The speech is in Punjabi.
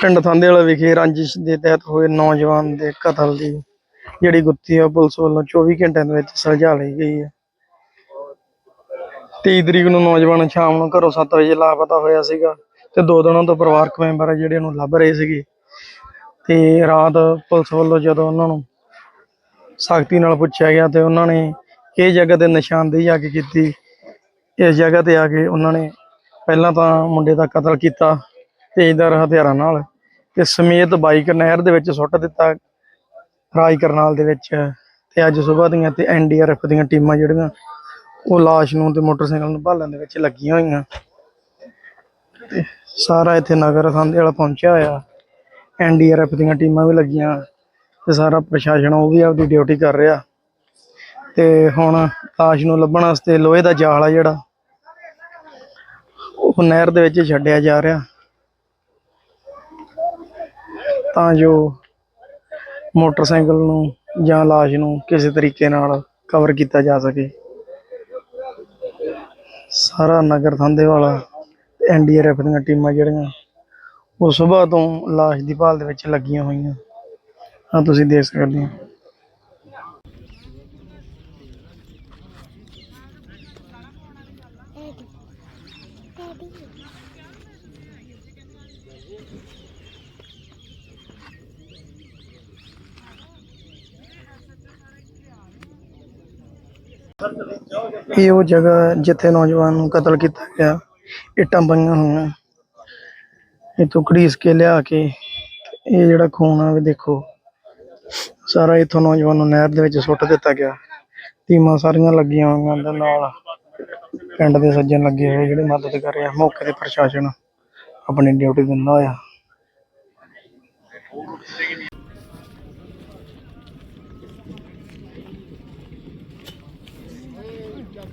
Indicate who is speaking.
Speaker 1: ਪਿੰਡ ਥਾਂਦੇਵਾਲਾ ਵਿਖੇ ਰੰਜਿਸ਼ ਦੇ ਤਹਿਤ ਹੋਏ ਨੌਜਵਾਨ ਦੇ ਕਤਲ ਦੀ ਜਿਹੜੀ ਗੁੱਥੀ ਆ ਪੁਲਿਸ ਵੱਲੋਂ 24 ਘੰਟਿਆਂ ਦੇ ਵਿੱਚ ਸੁਲਝਾ ਲਈ ਗਈ ਹੈ 23 ਤਰੀਕ ਨੂੰ ਨੌਜਵਾਨ ਸ਼ਾਮ ਨੂੰ ਘਰੋਂ 7 ਵਜੇ ਲਾਪਤਾ ਹੋਇਆ ਸੀਗਾ ਤੇ ਦੋ ਦਿਨਾਂ ਤੋਂ ਪਰਿਵਾਰਕ ਮੈਂਬਰ ਆ ਜਿਹੜੇ ਉਹਨੂੰ ਲੱਭ ਰਹੇ ਸੀਗੇ। ਤੇ ਰਾਤ ਪੁਲਿਸ ਵੱਲੋਂ ਜਦੋਂ ਉਹਨਾਂ ਨੂੰ ਸਖਤੀ ਨਾਲ ਪੁੱਛਿਆ ਗਿਆ ਤੇ ਉਹਨਾਂ ਨੇ ਇਹ ਜਗ੍ਹਾ ਤੇ ਨਿਸ਼ਾਨਦੇਹੀ ਆ ਕੇ ਕੀਤੀ, ਇਸ ਜਗ੍ਹਾ ਤੇ ਆ ਕੇ ਉਹਨਾਂ ਨੇ ਪਹਿਲਾਂ ਤਾਂ ਮੁੰਡੇ ਦਾ ਕਤਲ ਕੀਤਾ। ਤੇਜ਼ਦਾਰ ਹਥਿਆਰਾਂ ਨਾਲ ਤੇ ਸਮੇਤ ਬਾਈਕ ਨਹਿਰ ਦੇ ਵਿੱਚ ਸੁੱਟ ਦਿੱਤਾ ਰਾਜ ਕਰਨਾਲ ਦੇ ਵਿੱਚ ਤੇ ਅੱਜ ਸਵੇਰ ਦੀਆਂ ਤੇ ਐਨਡੀਆਰਐਫ ਦੀਆਂ ਟੀਮਾਂ ਜਿਹੜੀਆਂ ਉਹ ਲਾਸ਼ ਨੂੰ ਤੇ ਮੋਟਰਸਾਈਕਲ ਨੂੰ ਭਾਲਣ ਦੇ ਵਿੱਚ ਲੱਗੀਆਂ ਹੋਈਆਂ। ਤੇ ਸਾਰਾ ਇੱਥੇ ਨਗਰ ਸੰਧੇ ਵਾਲਾ ਪਹੁੰਚਿਆ ਹੋਇਆ। ਐਨਡੀਆਰਐਫ ਦੀਆਂ ਟੀਮਾਂ ਵੀ ਲੱਗੀਆਂ ਤੇ ਸਾਰਾ ਪ੍ਰਸ਼ਾਸਨ ਉਹ ਵੀ ਆਪਦੀ ਡਿਊਟੀ ਕਰ ਰਿਹਾ। ਤੇ ਹੁਣ ਲਾਸ਼ ਨੂੰ ਲੱਭਣ ਵਾਸਤੇ ਲੋਹੇ ਦਾ ਜਾਲ ਆ ਜਿਹੜਾ, ਉਹ ਨਹਿਰ ਦੇ ਵਿੱਚ ਛੱਡਿਆ ਜਾ ਰਿਹਾ। ਤਾਂ ਜੋ ਮੋਟਰਸਾਈਕਲ ਨੂੰ ਜਾਂ ਲਾਸ਼ ਨੂੰ ਕਿਸੇ ਤਰੀਕੇ ਨਾਲ ਕਵਰ ਕੀਤਾ ਜਾ ਸਕੇ। ਸਾਰਾ ਨਗਰ ਥਾਂਦੇ ਵਾਲਾ ਐਨਡੀਆਰਐਫ ਦੀਆਂ ਟੀਮਾਂ ਜਿਹੜੀਆਂ, ਉਹ ਸਵੇਰ ਤੋਂ ਲਾਸ਼ ਦੀ ਭਾਲ ਦੇ ਵਿੱਚ ਲੱਗੀਆਂ ਹੋਈਆਂ। ਆ ਤੁਸੀਂ ਦੇਖ ਸਕਦੇ ਹੋ। ਇਹ ਉਹ ਜਗ੍ਹਾ ਜਿੱਥੇ ਨੌਜਵਾਨ ਨੂੰ ਕਤਲ ਕੀਤਾ ਗਿਆ। ਇੱਟਾਂ ਪਈਆਂ ਹੋਈਆਂ। ਇਹ ਤੋਂ ਕੇ ਲਿਆ ਕੇ ਇਹ ਜਿਹੜਾ ਖੂਨ ਆ, ਵੀ ਦੇਖੋ, ਸਾਰਾ ਇਥੋਂ ਨੌਜਵਾਨ ਨੂੰ ਨਹਿਰ ਦੇ ਵਿੱਚ ਸੁੱਟ ਦਿੱਤਾ ਗਿਆ। ਟੀਮਾਂ ਸਾਰੀਆਂ ਲੱਗੀਆਂ ਹੋਈਆਂ ਦੇ ਨਾਲ। ਪਿੰਡ ਦੇ ਸੱਜਣ ਲੱਗੇ ਹੋਏ ਜਿਹੜੇ ਮਦਦ ਕਰ ਰਹੇ ਆ। ਮੌਕੇ ਤੇ ਪ੍ਰਸ਼ਾਸਨ ਆਪਣੀ ਡਿਊਟੀ ਦਿੰਦਾ ਹੋਇਆ।